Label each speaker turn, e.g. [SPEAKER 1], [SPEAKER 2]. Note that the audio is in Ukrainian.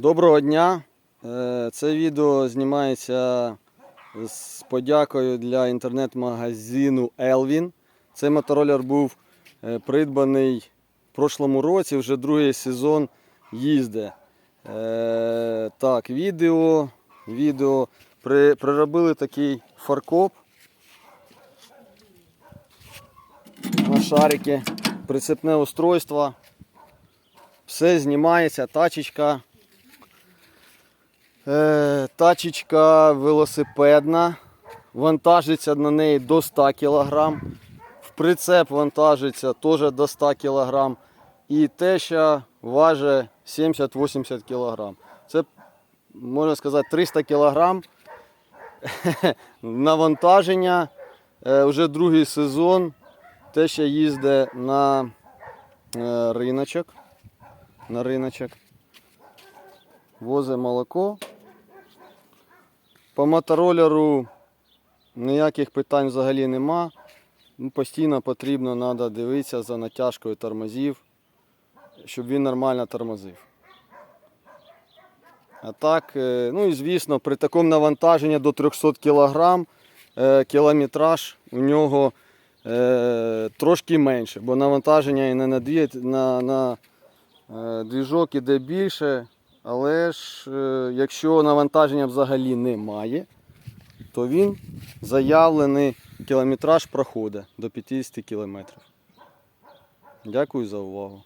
[SPEAKER 1] Доброго дня! Е, Це відео знімається з подякою для інтернет-магазину Elvin. Цей мотороллер був е, придбаний в прошлому році, вже другий сезон їзде. Е, Так, відео. відео. Приробили такий фаркоп на шарики, прицепне устройство. Все знімається, тачечка. Е, тачечка велосипедна. Вантажиться на неї до 100 кг. В прицеп вантажиться теж до 100 кг. І теща важить 70-80 кг. Це, можна сказати, 300 кг навантаження. Е, вже другий сезон. Теща їздить на е, риночок. На риночок. Возить молоко. По мотороллеру ніяких питань взагалі нема. Ну, Постійно потрібно треба дивитися за натяжкою тормозів, щоб він нормально тормозив. А так, е, ну і звісно, при такому навантаженні до 300 кг е, кілометраж у нього е, трошки менше, бо навантаження і не на, дві, на, на двіжок іде більше, але ж е, якщо навантаження взагалі немає, то він заявлений кілометраж проходить до 50 км. Дякую за увагу.